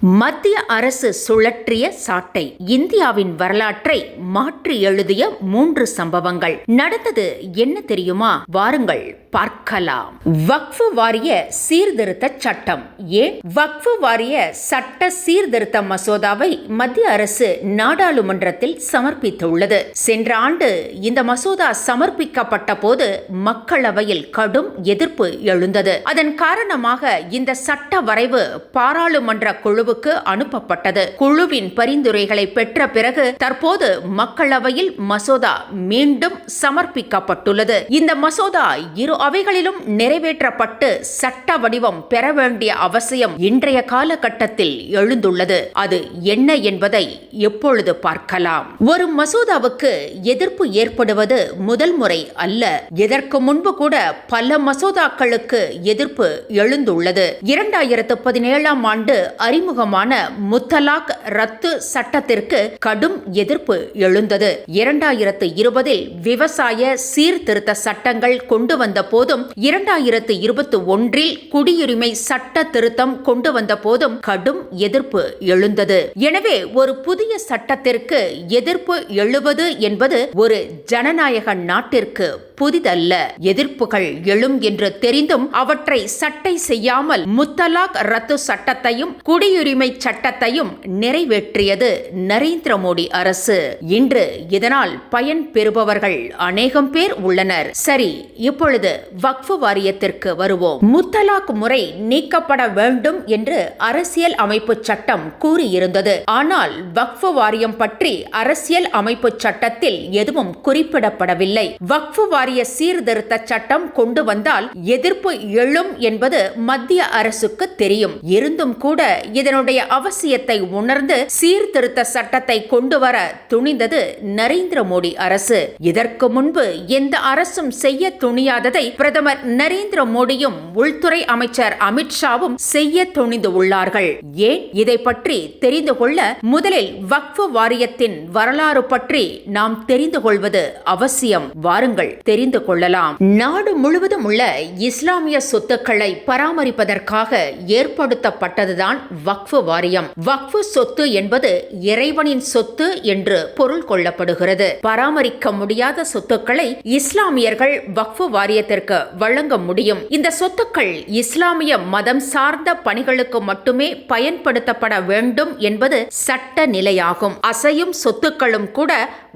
மத்திய அரசு சுழற்றிய சாட்டை. இந்தியாவின் வரலாற்றை மாற்றி எழுதிய மூன்று சம்பவங்கள். நடந்தது என்ன தெரியுமா? வாருங்கள். பார்க்கலாம். வக்ஃபு வாரிய சீர்திருத்த சட்டம். ஏன் வக்ஃபு வாரிய சட்ட சீர்திருத்த மசோதாவை மத்திய அரசு நாடாளுமன்றத்தில் சமர்ப்பித்துள்ளது. சென்ற ஆண்டு இந்த மசோதா சமர்ப்பிக்கப்பட்ட போது மக்களவையில் கடும் எதிர்ப்பு எழுந்தது. அதன் காரணமாக இந்த சட்ட வரைவு பாராளுமன்ற குழுவுக்கு அனுப்பப்பட்டது. குழுவின் பரிந்துரைகளை பெற்ற பிறகு தற்போது மக்களவையில் மசோதா மீண்டும் சமர்ப்பிக்கப்பட்டுள்ளது. இந்த மசோதா இரு அவைகளிலும் நிறைவேற்றப்பட்டு சட்ட வடிவம் பெற வேண்டிய அவசியம் இன்றைய காலகட்டத்தில் எழுந்துள்ளது. அது என்ன என்பதை எப்பொழுது பார்க்கலாம். ஒரு மசோதாவுக்கு எதிர்ப்பு ஏற்படுவது முதல் முறை அல்ல. இதற்கு முன்பு கூட பல மசோதாக்களுக்கு எதிர்ப்பு எழுந்துள்ளது. இரண்டாயிரத்து பதினேழாம் ஆண்டு அறிமுகமான முத்தலாக் ரத்து சட்டத்திற்கு கடும் எதிர்ப்பு எழுந்தது. இரண்டாயிரத்து இருபதில் விவசாய சீர்திருத்த சட்டங்கள் கொண்டு வந்த போதும் இரண்டாயிரத்து இருபத்தி ஒன்றில் குடியுரிமை சட்ட திருத்தம் கொண்டு வந்த போதும் கடும் எதிர்ப்பு எழுந்தது. எனவே ஒரு புதிய சட்டத்திற்கு எதிர்ப்பு எழுவது என்பது ஒரு ஜனநாயக நாட்டிற்கு புதிதல்ல. எதிர்ப்புகள் எழும் என்று தெரிந்தும் அவற்றை சட்டை செய்யாமல் முத்தலாக் ரத்து சட்டத்தையும் குடியுரிமை சட்டத்தையும் நிறைவேற்றியது நரேந்திர மோடி அரசு. இன்று இதனால் பயன் பெறுபவர்கள் அநேகம் பேர் உள்ளனர். சரி இப்பொழுது வக்ஃபு வாரியத்திற்கு வருவோம். முத்தலாக் முறை நீக்கப்பட வேண்டும் என்று அரசியல் அமைப்பு சட்டம் கூறியிருந்தது. ஆனால் வக்ஃபு வாரியம் பற்றி அரசியல் அமைப்பு சட்டத்தில் எதுவும் குறிப்பிடப்படவில்லை. வக்ஃபு வாரிய சீர்திருத்த சட்டம் கொண்டு வந்தால் எதிர்ப்பு எழும் என்பது மத்திய அரசுக்கு தெரியும். இருந்தும் கூட இதனுடைய அவசியத்தை உணர்ந்து சீர்திருத்த சட்டத்தை கொண்டு வர துணிந்தது நரேந்திர மோடி அரசு. இதற்கு முன்பு எந்த அரசும் செய்ய துணியாததை பிரதமர் நரேந்திர மோடியும் உள்துறை அமைச்சர் அமித்ஷாவும் செய்ய துணிந்து உள்ளார்கள். ஏன் இதை பற்றி தெரிந்து கொள்ள முதலில் வக்ஃபு வாரியத்தின் வரலாறு பற்றி நாம் தெரிந்து கொள்வது அவசியம். வாருங்கள் தெரிந்து கொள்ளலாம். நாடு முழுவதும் உள்ள இஸ்லாமிய சொத்துக்களை பராமரிப்பதற்காக ஏற்படுத்தப்பட்டதுதான் வக்ஃபு வாரியம். வக்ஃபு சொத்து என்பது இறைவனின் சொத்து என்று பொருள் கொள்ளப்படுகிறது. பராமரிக்க முடியாத சொத்துக்களை இஸ்லாமியர்கள் வக்ஃபு வாரியத்திற்கு வழங்க முடியும். இந்த சொத்துக்கள் இஸ்லாமிய மதம் சார்ந்த பணிகளுக்கு மட்டுமே பயன்படுத்தப்பட வேண்டும் என்பது சட்ட நிலையாகும். அசையும் சொத்துக்களும் கூட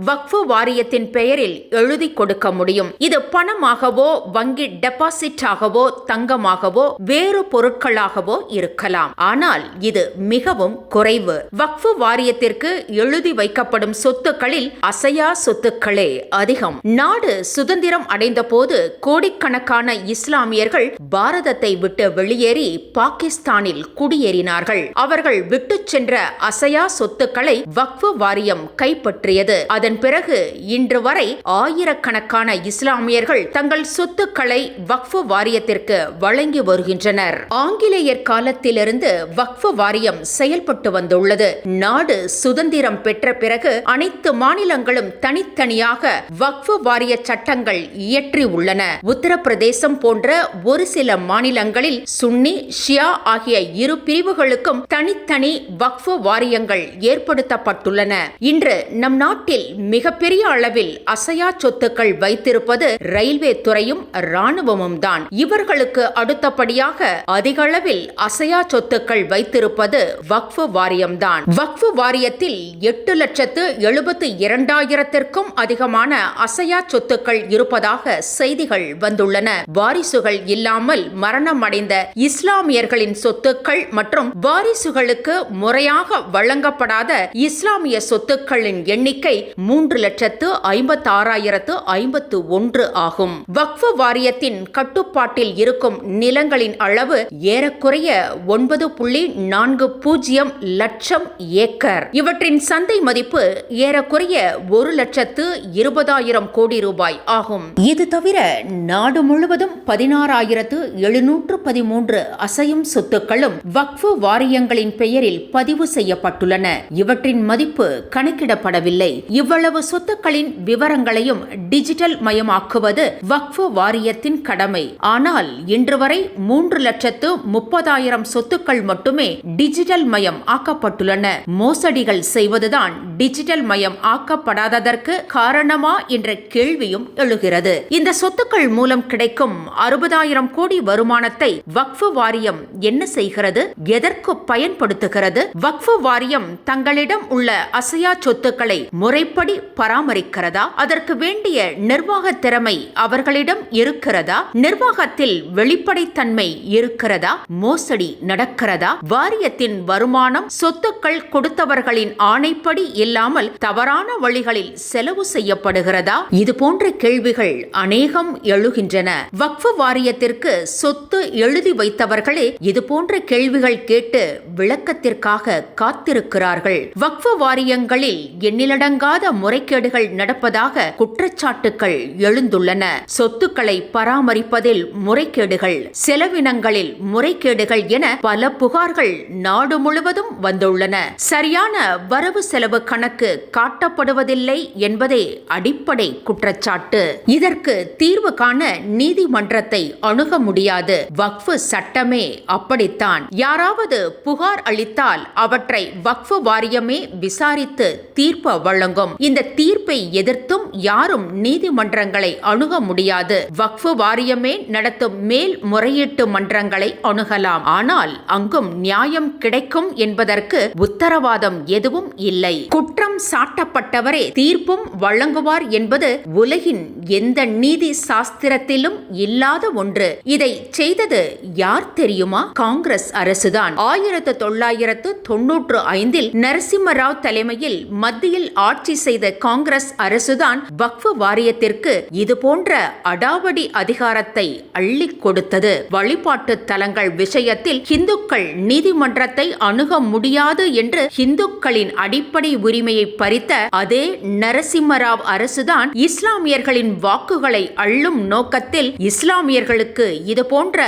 வக்ஃபு வாரியத்தின் பெயரில் எழுதி கொடுக்க முடியும். இது பணமாகவோ வங்கி டெபாசிட்டாகவோ தங்கமாகவோ வேறு பொருட்களாகவோ இருக்கலாம். ஆனால் இது மிகவும் குறைவு. வக்ஃபு வாரியத்திற்கு எழுதி வைக்கப்படும் சொத்துக்களில் அசையா சொத்துக்களே அதிகம். நாடு சுதந்திரம் அடைந்த போது கோடி கோடிக்கணக்கான இஸ்லாமியர்கள் பாரதத்தை விட்டு வெளியேறி பாகிஸ்தானில் குடியேறினார்கள். அவர்கள் விட்டு சென்ற அசையா சொத்துக்களை வக்ஃபு வாரியம் கைப்பற்றியது. அதன் பிறகு இன்று வரை ஆயிரக்கணக்கான இஸ்லாமியர்கள் தங்கள் சொத்துக்களை வக்ஃபு வாரியத்திற்கு வழங்கி வருகின்றனர். ஆங்கிலேயர் காலத்திலிருந்து வக்ஃபு வாரியம் செயல்பட்டு வந்துள்ளது. நாடு சுதந்திரம் பெற்ற பிறகு அனைத்து மாநிலங்களும் தனித்தனியாக வக்ஃபு வாரிய சட்டங்கள் இயற்றி உள்ளன. உத்தரப்பிரதேசம் போன்ற ஒரு சில மாநிலங்களில் சுன்னி ஷியா ஆகிய இரு பிரிவுகளுக்கும் தனித்தனி வக்ஃபு வாரியங்கள் ஏற்படுத்தப்பட்டுள்ளன. இன்று நம் நாட்டில் மிகப்பெரிய அளவில் அசையா சொத்துக்கள் வைத்திருப்பது ரயில்வே துறையும் ராணுவமும் தான். இவர்களுக்கு அடுத்தபடியாக அதிக அளவில் அசையா சொத்துக்கள் வைத்திருப்பது வக்ஃபு வாரியம்தான் வக்ஃபு வாரியத்தில் எட்டு லட்சத்து எழுபத்து இரண்டாயிரத்திற்கும் அதிகமான அசையா சொத்துக்கள் இருப்பதாக செய்திகள் வந்துள்ளன வாரிசுகள் இல்லாமல் மரணம் அடைந்த இஸ்லாமியர்களின் சொத்துக்கள் மற்றும் வாரிசுகளுக்கு முறையாக வழங்கப்படாத இஸ்லாமிய சொத்துக்களின் எண்ணிக்கை மூன்று லட்சத்து ஐம்பத்தி ஆறாயிரத்து ஐம்பத்து ஒன்று ஆகும். வக்ஃபு வாரியத்தின் கட்டுப்பாட்டில் இருக்கும் நிலங்களின் அளவு ஏறக்குறைய ஒன்பது புள்ளி நான்கு பூஜ்ஜியம் லட்சம் ஏக்கர். இவற்றின் சந்தை மதிப்பு ஏறக்குறைய ஒரு லட்சத்து இருபதாயிரம் கோடி ரூபாய் ஆகும். இது தவிர நாடு முழுவதும் பதினாறாயிரத்து எழுநூற்று பதிமூன்று அசையும் சொத்துக்களும் வக்ஃபு வாரியங்களின் பெயரில் பதிவு செய்யப்பட்டுள்ளன. இவற்றின் மதிப்பு கணக்கிடப்படவில்லை. இவ்வளவு சொத்துக்களின் விவரங்களையும் டிஜிட்டல் மயமாக்குவது வக்ஃபு வாரியத்தின் கடமை. ஆனால் இன்று வரை மூன்று லட்சத்து முப்பதாயிரம் சொத்துக்கள் மட்டுமே டிஜிட்டல் மயம் ஆக்கப்பட்டுள்ளன. மோசடிகள் செய்வதுதான் டிஜிட்டல் மயம் ஆக்கப்படாததற்கு காரணமா என்ற கேள்வியும் எழுகிறது. இந்த சொத்துக்கள் மூலம் கிடைக்கும் அறுபதாயிரம் கோடி வருமானத்தை வக்ஃபு வாரியம் என்ன செய்கிறது எதற்கு பயன்படுத்துகிறது வக்ஃபு வாரியம் தங்களிடம் உள்ள அசையா சொத்துக்களை முறைப்படி பராமரிக்கிறதா அதற்கு வேண்டிய நிர்வாக திறமை அவர்களிடம் இருக்கிறதா நிர்வாகத்தில் வெளிப்படைத்தன்மை இருக்கிறதா மோசடி நடக்கிறதா வாரியத்தின் வருமானம் சொத்துக்கள் கொடுத்தவர்களின் ஆணைப்படி இல்லாமல் தவறான வழிகளில் செலவு செய்யப்படுகிறதா இது போன்ற கேள்விகள் அநேகம் எழு எழுகின்றன வக்ஃபு வாரியத்திற்கு சொத்து எழுதி வைத்தவர்களே இது போன்ற கேள்விகள் கேட்டு விளக்கத்திற்காக காத்திருக்கிறார்கள். வக்ஃபு வாரியங்களில் எண்ணிலடங்காத முறைகேடுகள் நடப்பதாக குற்றச்சாட்டுகள் எழுந்துள்ளன. சொத்துக்களை பராமரிப்பதில் முறைகேடுகள் செலவினங்களில் முறைகேடுகள் என பல புகார்கள் நாடு முழுவதும் வந்துள்ளன. சரியான வரவு செலவு கணக்கு காட்டப்படுவதில்லை என்பதே அடிப்படை குற்றச்சாட்டு. இதற்கு தீர்வு காண நீதிமன்றத்தை அணுக முடியாது. வக்ஃபு சட்டமே அப்படித்தான். யாராவது புகார் அளித்தால் அவற்றை வக்ஃபு வாரியமே விசாரித்து தீர்ப்பு வழங்கும். இந்த தீர்ப்பை எதிர்த்தும் யாரும் நீதிமன்றங்களை அணுக முடியாது. வக்ஃபு வாரியமே நடத்தும் மேல் முறையீட்டு மன்றங்களை அணுகலாம். ஆனால் அங்கும் நியாயம் கிடைக்கும் என்பதற்கு உத்தரவாதம் எதுவும் இல்லை. குற்றம் சாட்டப்பட்டவரே தீர்ப்பும் வழங்குவார் என்பது உலகின் எந்த நீதி சாஸ்திர சாஸ்திரத்திலும் இல்லாத ஒன்று. இதை செய்தது யார் தெரியுமா? காங்கிரஸ் அரசுதான். ஆயிரத்து தொள்ளாயிரத்து தொன்னூற்று ஐந்தில் நரசிம்மராவ் தலைமையில் மத்தியில் ஆட்சி செய்த காங்கிரஸ் அரசுதான் வக்ஃபு வாரியத்திற்கு இது போன்ற அடாவடி அதிகாரத்தை அள்ளி கொடுத்தது. வழிபாட்டு தலங்கள் விஷயத்தில் இந்துக்கள் நீதிமன்றத்தை அணுக முடியாது என்று இந்துக்களின் அடிப்படை உரிமையை பறித்த அதே நரசிம்மராவ் அரசுதான் இஸ்லாமியர்களின் வாக்குகளை அள்ளும் நோக்கத்தில் இஸ்லாமியர்களுக்கு இது போன்ற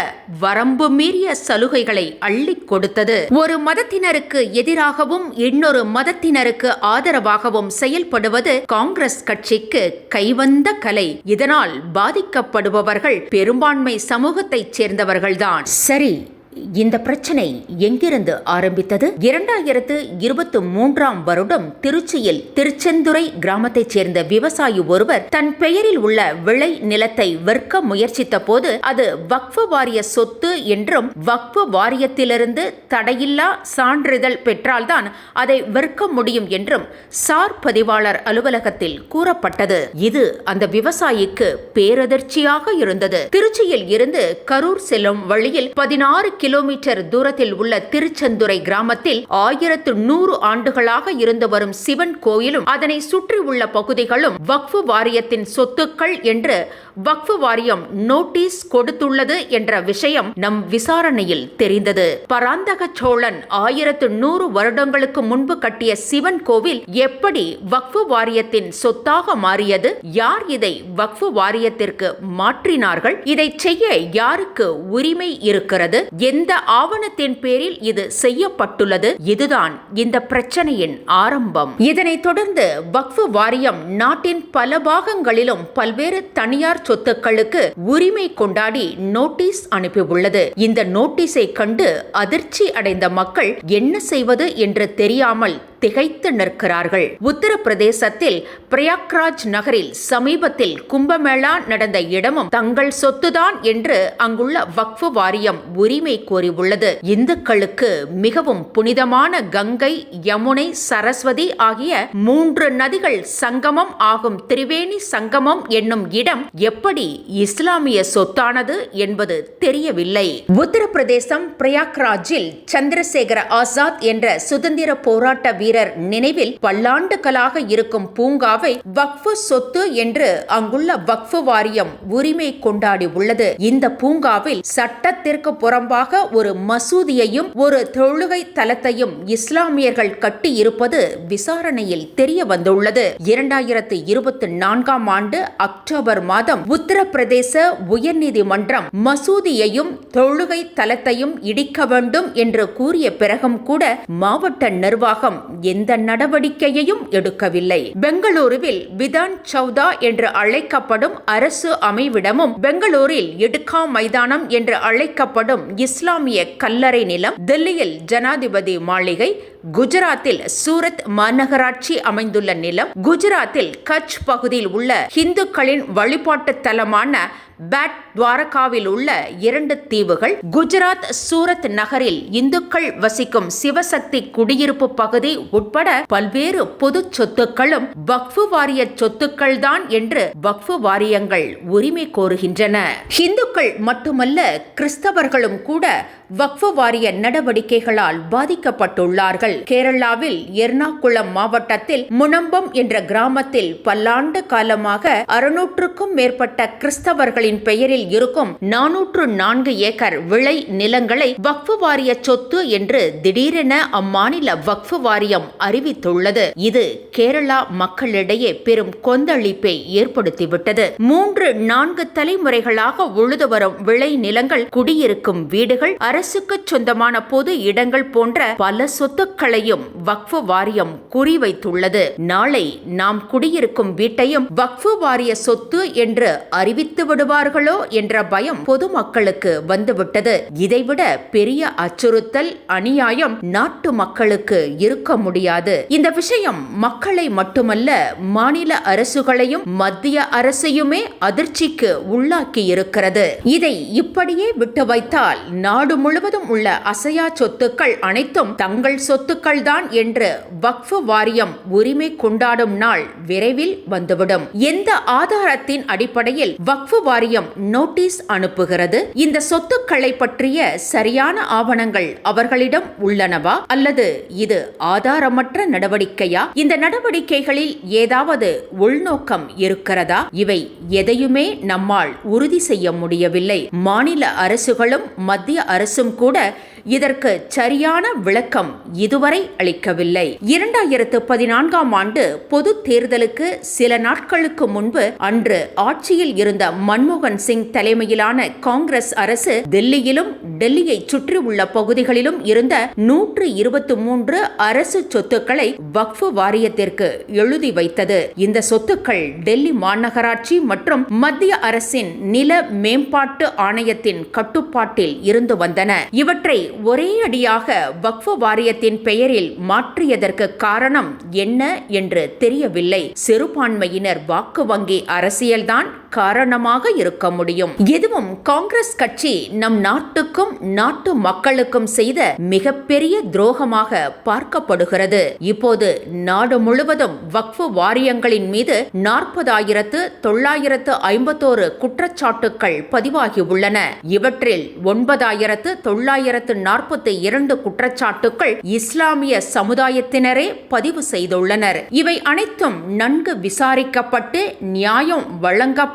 வரம்பு மீறிய சலுகைகளை அள்ளி கொடுத்தது. ஒரு மதத்தினருக்கு எதிராகவும் இன்னொரு மதத்தினருக்கு ஆதரவாகவும் செயல்படுவது காங்கிரஸ் கட்சிக்கு கைவந்த கலை. இதனால் பாதிக்கப்படுபவர்கள் பெரும்பான்மை சமூகத்தைச் சேர்ந்தவர்கள்தான். சரி இந்த பிரச்சனை எங்கிருந்து ஆரம்பித்தது? இரண்டாயிரத்து இருபத்தி மூன்றாம் வருடம் திருச்சியில் திருச்செந்துறை கிராமத்தைச் சேர்ந்த விவசாயி ஒருவர் தன் பெயரில் உள்ள விளை நிலத்தை விற்க முயற்சித்த போது அது வக்ஃபு வாரிய சொத்து என்றும் வக்ஃபு வாரியத்திலிருந்து தடையில்லா சான்றிதழ் பெற்றால்தான் அதை விற்க முடியும் என்றும் சார் பதிவாளர் அலுவலகத்தில் கூறப்பட்டது. இது அந்த விவசாயிக்கு பேரதிர்ச்சியாக இருந்தது. திருச்சியில் இருந்து கரூர் செல்லும் வழியில் பதினாறு கிலோமீட்டர் தூரத்தில் உள்ள திருச்செந்துரை கிராமத்தில் ஆயிரத்து நூறு ஆண்டுகளாக இருந்து வரும் சிவன் கோயிலும் அதனை சுற்றி உள்ள பகுதிகளும் வக்ஃபு வாரியத்தின் சொத்துக்கள் என்று வக்ஃபு வாரியம் நோட்டீஸ் கொடுத்துள்ளது என்ற விஷயம் நம் விசாரணையில் தெரிந்தது. பராந்தக சோழன் ஆயிரத்து நூறு வருடங்களுக்கு முன்பு கட்டிய சிவன் கோவில் எப்படி வக்ஃபு வாரியத்தின் சொத்தாக மாறியது? யார் இதை வக்ஃபு வாரியத்திற்கு மாற்றினார்கள்? இதை செய்ய யாருக்கு உரிமை இருக்கிறது? எந்த ஆவணத்தின் பேரில் இது செய்யப்பட்டுள்ளது? இதுதான் இந்த பிரச்சனையின் ஆரம்பம். இதனைத் தொடர்ந்து வக்ஃபு வாரியம் நாட்டின் பல பாகங்களிலும் பல்வேறு தனியார் சொத்துக்களுக்கு உரிமை கொண்டாடி நோட்டீஸ் அனுப்பியுள்ளது. இந்த நோட்டீஸை கண்டு அதிர்ச்சி அடைந்த மக்கள் என்ன செய்வது என்று தெரியாமல் திகைத்து நிற்கிறார்கள். உத்தரப்பிரதேசத்தில் பிரயாக்ராஜ் நகரில் சமீபத்தில் கும்பமேளா நடந்த இடமும் தங்கள் சொத்துதான் என்று அங்குள்ள வக்ஃபு வாரியம் உரிமை கோரியுள்ளது இந்துக்களுக்கு மிகவும் புனிதமான கங்கை யமுனை சரஸ்வதி ஆகிய மூன்று நதிகள் சங்கமம் ஆகும். திரிவேணி சங்கமம் என்னும் இடம் எப்படி இஸ்லாமிய சொத்தானது என்பது தெரியவில்லை. உத்தரப்பிரதேசம் பிரயாக்ராஜில் சந்திரசேகர ஆசாத் என்ற சுதந்திர போராட்ட வீரர் நினைவில் பல்லாண்டுகளாக இருக்கும் பூங்காவை வக்ஃபு சொத்து என்று அங்குள்ள வக்ஃபு வாரியம் உரிமை கொண்டாடி உள்ளது. இந்த பூங்காவில் சட்டத்திற்கு புறம்பாக புதிதாக ஒரு மசூதியையும் ஒரு தொழுகை தலத்தையும் இஸ்லாமியர்கள் கட்டி இருப்பது விசாரணையில் தெரிய வந்துள்ளது இரண்டாயிரத்து இருபத்தி நான்காம் ஆண்டு அக்டோபர் மாதம் உத்தரப்பிரதேச உயர்நீதிமன்றம் மசூதியையும் தொழுகை தலத்தையும் இடிக்க வேண்டும் என்று கூறிய பிறகும் கூட மாவட்ட நிர்வாகம் எந்த நடவடிக்கையையும் எடுக்கவில்லை. பெங்களூருவில் விதான் சௌதா என்று அழைக்கப்படும் அரசு அமைவிடமும் பெங்களூரில் எடுக்கா மைதானம் என்று அழைக்கப்படும் இஸ் இஸ்லாமிய கல்லறை நிலம் டெல்லியில் ஜனாதிபதி மாளிகை குஜராத்தில் சூரத் மாநகராட்சி அமைந்துள்ள நிலம் குஜராத்தில் கட்ச் பகுதியில் உள்ள இந்துக்களின் வழிபாட்டு தலமான பேட் துவாரகாவில் உள்ள இரண்டு தீவுகள் குஜராத் சூரத் நகரில் இந்துக்கள் வசிக்கும் சிவசக்தி குடியிருப்பு பகுதி உட்பட பல்வேறு பொது சொத்துக்களும் வக்ஃபு வாரிய சொத்துக்கள் தான் என்று வக்ஃபு வாரியங்கள் உரிமை கோருகின்றன. இந்துக்கள் மட்டுமல்ல கிறிஸ்தவர்களும் கூட வக்ஃபு வாரிய நடவடிக்கைகளால் பாதிக்கப்பட்டுள்ளார்கள். கேரளாவில் எர்ணாகுளம் மாவட்டத்தில் முனம்பம் என்ற கிராமத்தில் பல்லாண்டு காலமாக அறுநூற்றுக்கும் மேற்பட்ட கிறிஸ்தவர்கள் அவர்களின் பெயரில் இருக்கும் நானூற்று நான்கு ஏக்கர் விளை நிலங்களை வக்ஃபு வாரிய சொத்து என்று திடீரென அம்மாநில வக்ஃபு வாரியம் அறிவித்துள்ளது. இது கேரளா மக்களிடையே பெரும் கொந்தளிப்பை ஏற்படுத்திவிட்டது. மூன்று நான்கு தலைமுறைகளாக உழுது வரும் விளை நிலங்கள் குடியிருக்கும் வீடுகள் அரசுக்கு சொந்தமான பொது இடங்கள் போன்ற பல சொத்துக்களையும் வக்ஃபு வாரியம் குறிவைத்துள்ளது. நாளை நாம் குடியிருக்கும் வீட்டையும் வக்ஃபு வாரிய சொத்து என்று அறிவித்து விடுவார் விடுவார்களோ என்ற பயம் பொதுமக்களுக்கு வந்துவிட்டது. இதைவிட பெரிய அச்சுறுத்தல் அநியாயம் நாட்டு மக்களுக்கு இருக்க முடியாது. இந்த விஷயம் மக்களை மட்டுமல்ல மாநில அரசுகளையும் மத்திய அரசையுமே அதிர்ச்சிக்கு உள்ளாக்கி இருக்கிறது இதை இப்படியே விட்டு வைத்தால் நாடு முழுவதும் உள்ள அசையா சொத்துக்கள் அனைத்தும் தங்கள் சொத்துக்கள் தான் என்று வக்ஃபு வாரியம் உரிமை கொண்டாடும் நாள் விரைவில் வந்துவிடும். எந்த ஆதாரத்தின் அடிப்படையில் வக்ஃபு வாரியம் வாரியம் நோட்டீஸ் அனுப்புகிறது. இந்த சொத்துக்களை பற்றிய சரியான ஆவணங்கள் அவர்களிடம் உள்ளனவா? அல்லது இது ஆதாரமற்ற நடவடிக்கையா? இந்த நடவடிக்கைகளில் ஏதாவது உள்நோக்கம் இருக்கிறதா? இவை எதையுமே நம்மால் உறுதி செய்ய முடியவில்லை. மாநில அரசுகளும் மத்திய அரசும் கூட இதற்கு சரியான விளக்கம் இதுவரை அளிக்கவில்லை. இரண்டாயிரத்து பதினான்காம் ஆண்டு பொது தேர்தலுக்கு சில நாட்களுக்கு முன்பு அன்று ஆட்சியில் இருந்த மன்மோகன் சிங் தலைமையிலான காங்கிரஸ் அரசு டெல்லியிலும் டெல்லியை சுற்றியுள்ள பகுதிகளிலும் இருந்த நூற்று இருபத்தி மூன்று அரசு சொத்துக்களை வக்ஃபு வாரியத்திற்கு எழுதி வைத்தது. இந்த சொத்துக்கள் டெல்லி மாநகராட்சி மற்றும் மத்திய அரசின் நில மேம்பாட்டு ஆணையத்தின் கட்டுப்பாட்டில் இருந்து வந்தன. இவற்றை ஒரே அடியாக வக்ஃப வாரியத்தின் பெயரில் மாற்றியதற்கு காரணம் என்ன என்று தெரியவில்லை. சிறுபான்மையினர் வாக்கு வங்கி அரசியல்தான். காரணமாக இருக்க முடியும். எதுவும் காங்கிரஸ் கட்சி நம் நாட்டுக்கும் நாட்டு மக்களுக்கும் செய்த மிகப்பெரிய துரோகமாக பார்க்கப்படுகிறது. இப்போது நாடு முழுவதும் வக்ஃபு வாரியங்களின் மீது நாற்பதாயிரத்து தொள்ளாயிரத்து ஐம்பத்தோரு குற்றச்சாட்டுக்கள் பதிவாகியுள்ளன இவற்றில் ஒன்பதாயிரத்து தொள்ளாயிரத்து நாற்பத்தி இரண்டு குற்றச்சாட்டுக்கள் இஸ்லாமிய சமுதாயத்தினரே பதிவு செய்துள்ளனர். இவை அனைத்தும் நன்கு விசாரிக்கப்பட்டு நியாயம்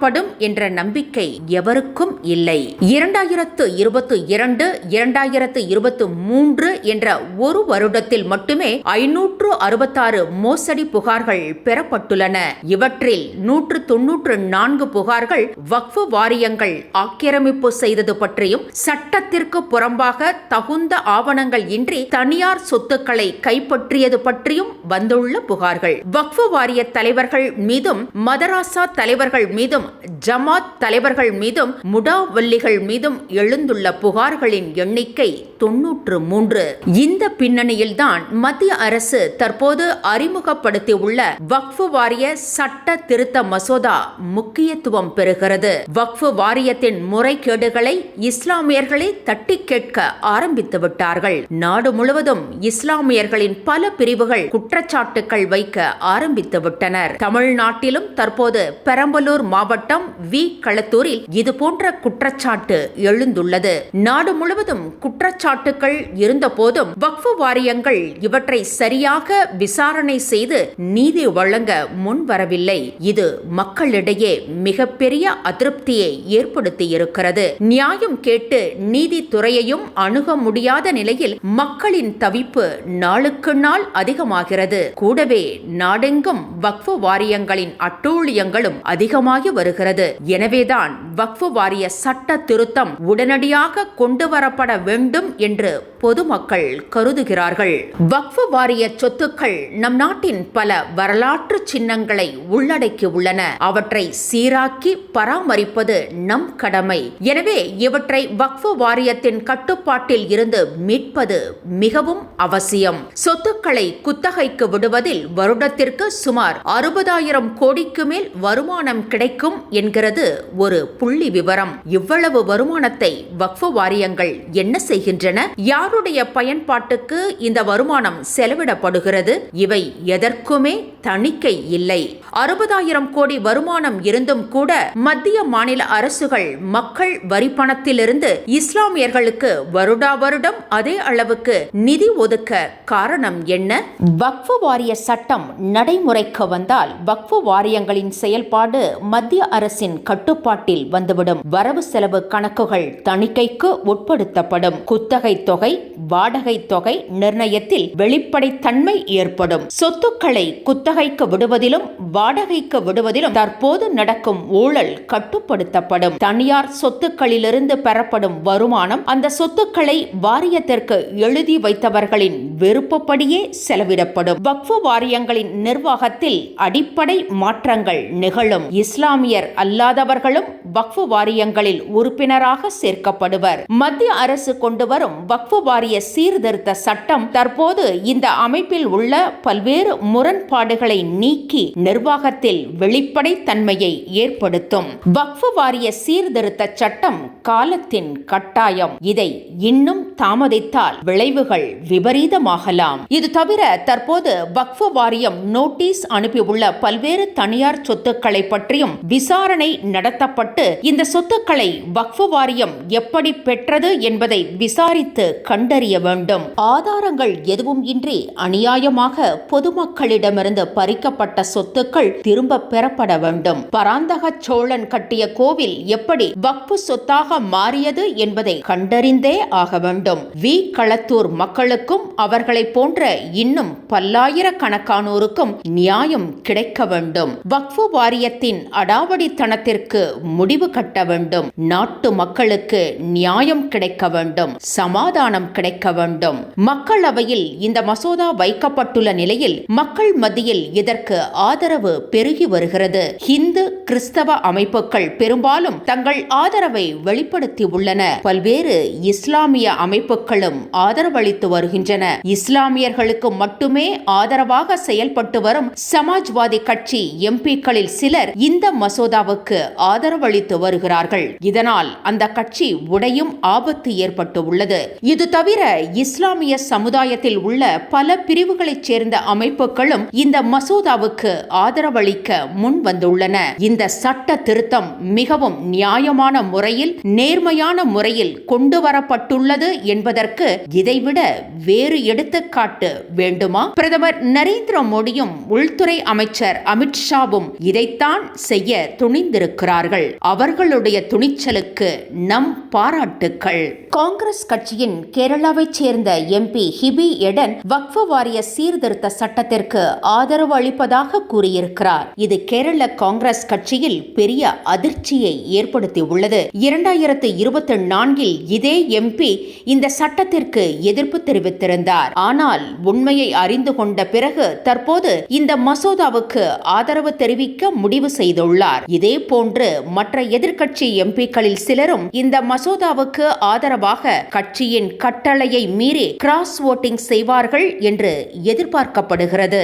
வழங்கப்படும் என்ற நம்பிக்கை எவருக்கும் இல்லை. இரண்டாயிரத்து இருபத்தி இரண்டு இரண்டாயிரத்து இருபத்தி மூன்று என்ற ஒரு வருடத்தில் மட்டுமே ஐநூற்று அறுபத்தாறு மோசடி புகார்கள் பெறப்பட்டுள்ளன. இவற்றில் நூற்று தொன்னூற்று நான்கு புகார்கள் வக்ஃபு வாரியங்கள் ஆக்கிரமிப்பு செய்தது பற்றியும் சட்டத்திற்கு புறம்பாக தகுந்த ஆவணங்கள் இன்றி தனியார் சொத்துக்களை கைப்பற்றியது பற்றியும் வந்துள்ள புகார்கள். வக்ஃபு வாரிய தலைவர்கள் மீதும் மதராசா தலைவர்கள் மீதும் ஜமாத் தலைவர்கள் மீதும் முடாவல்லிகள் மீதும் எழுந்துள்ள புகார்களின் எண்ணிக்கை தொன்னூற்று மூன்று. இந்த பின்னணியில்தான் மத்திய அரசு தற்போது அறிமுகப்படுத்தியுள்ள வக்ஃபு வாரிய சட்ட திருத்த மசோதா முக்கியத்துவம் பெறுகிறது. வக்ஃபு வாரியத்தின் முறைகேடுகளை இஸ்லாமியர்களை தட்டி கேட்க ஆரம்பித்து விட்டார்கள். நாடு முழுவதும் இஸ்லாமியர்களின் பல பிரிவுகள் குற்றச்சாட்டுகள் வைக்க ஆரம்பித்து விட்டனர். தமிழ்நாட்டிலும் தற்போது பெரம்பலூர் மாவட்ட மாவட்டம் வி. களத்தூரில் இதுபோன்ற குற்றச்சாட்டு எழுந்துள்ளது. நாடு முழுவதும் குற்றச்சாட்டுகள் இருந்தபோதும் வக்ஃபு வாரியங்கள் இவற்றை சரியாக விசாரணை செய்து நீதி வழங்க முன்வரவில்லை. இது மக்களிடையே மிகப்பெரிய அதிருப்தியை ஏற்படுத்தியிருக்கிறது. நியாயம் கேட்டு நீதித்துறையையும் அணுக முடியாத நிலையில் மக்களின் தவிப்பு நாளுக்கு நாள் அதிகமாகிறது. கூடவே நாடெங்கும் வக்ஃபு வாரியங்களின் அட்டூழியங்களும் அதிகமாகி வருகிறது. எனவேதான் வக்ஃபு வாரிய சட்ட திருத்தம் உடனடியாக கொண்டு வரப்பட வேண்டும் என்று பொதுமக்கள் கருதுகிறார்கள். வக்ஃபு வாரிய சொத்துக்கள் நம் நாட்டின் பல வரலாற்று சின்னங்களை உள்ளடக்கி உள்ளன அவற்றை சீராக்கி பராமரிப்பது நம் கடமை. எனவே இவற்றை வக்ஃபு வாரியத்தின் கட்டுப்பாட்டில் இருந்து மீட்பது மிகவும் அவசியம். சொத்துக்களை குத்தகைக்கு விடுவதில் வருடத்திற்கு சுமார் அறுபதாயிரம் கோடிக்கு மேல் வருமானம் கிடைக்கும் என்கிறது ஒரு புள்ளி விவரம். இவ்வளவு வருமானத்தை வக்ஃப வாரியங்கள் என்ன செய்கின்றன? யாருடைய பயன்பாட்டுக்கு இந்த வருமானம் செலவிடப்படுகிறது? இவை எதற்குமே தணிக்கை இல்லை. அறுபதாயிரம் கோடி வருமானம் இருந்தும் கூட மத்திய மாநில அரசுகள் மக்கள் வரி பணத்திலிருந்து இஸ்லாமியர்களுக்கு வருடா வருடம் அதே அளவுக்கு நிதி ஒதுக்க காரணம் என்ன? வக்ஃபு வாரிய சட்டம் நடைமுறைக்கு வந்தால் வக்ஃபு வாரியங்களின் செயல்பாடு மத்திய அரசின் கட்டுப்பாட்டில் வந்துவிடும். வரவு செலவு கணக்குகள் தணிக்கைக்கு உட்படுத்தப்படும். குத்தகை தொகை வாடகை தொகை நிர்ணயத்தில் வெளிப்படைத்தன்மை ஏற்படும். சொத்துக்களை குத்தகைக்கு விடுவதிலும் வாடகைக்கு விடுவதிலும் தற்போது நடக்கும் ஊழல் கட்டுப்படுத்தப்படும். தனியார் சொத்துக்களிலிருந்து பெறப்படும் வருமானம் அந்த சொத்துக்களை வாரியத்திற்கு எழுதி வைத்தவர்களின் விருப்பப்படியே செலவிடப்படும். வக்ஃபு வாரியங்களின் நிர்வாகத்தில் அடிப்படை மாற்றங்கள் நிகழும். இஸ்லாமியர் அல்லாதவர்களும் வக்ஃபு வாரியங்களில் உறுப்பினராக சேர்க்கப்படுவர். மத்திய அரசு கொண்டு வரும் வக்ஃபு வாரிய சீர்திருத்த சட்டம் தற்போது இந்த அமைப்பில் உள்ள பல்வேறு முரண்பாடுகளை நீக்கி நிர்வாகத்தில் வெளிப்படை தன்மையை ஏற்படுத்தும். வக்ஃபு வாரிய சீர்திருத்த சட்டம் காலத்தின் கட்டாயம். இதை இன்னும் தாமதித்தால் விளைவுகள் விபரீதமாகலாம். இது தவிர தற்போது வக்ஃபு வாரியம் நோட்டீஸ் அனுப்பியுள்ள பல்வேறு தனியார் சொத்துக்களை பற்றியும் விசாரணை நடத்தப்பட்டு இந்த சொத்துக்களை வக்ஃபு வாரியம் எப்படி பெற்றது என்பதை விசாரித்து கண்டறிய வேண்டும். ஆதாரங்கள் எதுவும் இன்றி அநியாயமாக பொதுமக்களிடமிருந்து பறிக்கப்பட்ட சொத்துக்கள் திரும்ப பெறப்பட வேண்டும். பராந்தக சோழன் கட்டிய கோவில் எப்படி வக்ஃபு சொத்தாக மாறியது என்பதை கண்டறிந்தே ஆக வேண்டும். வேண்டும். வி. களத்தூர் மக்களுக்கும் அவர்களை போன்ற இன்னும் பல்லாயிரக்கணக்கானோருக்கும் நியாயம் கிடைக்க வேண்டும். வக்ஃபு வாரியத்தின் அடாவடித்தனத்திற்கு முடிவு கட்ட வேண்டும். நாட்டு மக்களுக்கு நியாயம் கிடைக்க வேண்டும். சமாதானம் கிடைக்க வேண்டும். மக்களவையில் இந்த மசோதா வைக்கப்பட்டுள்ள நிலையில் மக்கள் மத்தியில் இதற்கு ஆதரவு பெருகி வருகிறது. இந்து கிறிஸ்தவ அமைப்புகள் பெரும்பாலும் தங்கள் ஆதரவை வெளிப்படுத்தி உள்ளன பல்வேறு இஸ்லாமிய அமைப்பு அமைப்புகளும் ஆதரவளித்து வருகின்றன. இஸ்லாமியர்களுக்கு மட்டுமே ஆதரவாக செயல்பட்டு வரும் சமாஜ்வாதி கட்சி எம்பிக்களில் சிலர் இந்த மசோதாவுக்கு ஆதரவளித்து வருகிறார்கள். இதனால் அந்த கட்சி உடையும் ஆபத்து ஏற்பட்டு உள்ளது இது தவிர இஸ்லாமிய சமுதாயத்தில் உள்ள பல பிரிவுகளைச் சேர்ந்த அமைப்புகளும் இந்த மசோதாவுக்கு ஆதரவளிக்க முன் வந்துள்ளன. இந்த சட்ட திருத்தம் மிகவும் நியாயமான முறையில் நேர்மையான முறையில் கொண்டு வரப்பட்டுள்ளது என்பதற்கு இதைவிட வேறு எடுத்துக்காட்டு வேண்டுமா? பிரதமர் நரேந்திர மோடியும் உள்துறை அமைச்சர் அமித்ஷாவும் இதைத்தான் செய்ய துணிந்திருக்கிறார்கள். அவர்களுடைய துணிச்சலுக்கு நம் பாராட்டுக்கள். காங்கிரஸ் கட்சியின் கேரளாவைச் சேர்ந்த எம்பி ஹிபி எடன் வக்ஃப வாரிய சீர்திருத்த சட்டத்திற்கு ஆதரவு அளிப்பதாக கூறியிருக்கிறார். இது கேரள காங்கிரஸ் கட்சியில் பெரிய அதிர்ச்சியை ஏற்படுத்தி உள்ளது இரண்டாயிரத்து இருபத்தி நான்கில் இதே எம்பி இந்த சட்டத்திற்கு எதிர்ப்பு தெரிவித்திருந்தார். ஆனால் உண்மையை அறிந்து கொண்ட பிறகு தற்போது இந்த மசோதாவுக்கு ஆதரவு தெரிவிக்க முடிவு செய்துள்ளார். இதே போன்று மற்ற எதிர்க்கட்சி எம்பிக்களில் சிலரும் இந்த மசோதாவுக்கு ஆதரவாக கட்சியின் கட்டளையை மீறி கிராஸ் ஓட்டிங் செய்வார்கள் என்று எதிர்பார்க்கப்படுகிறது.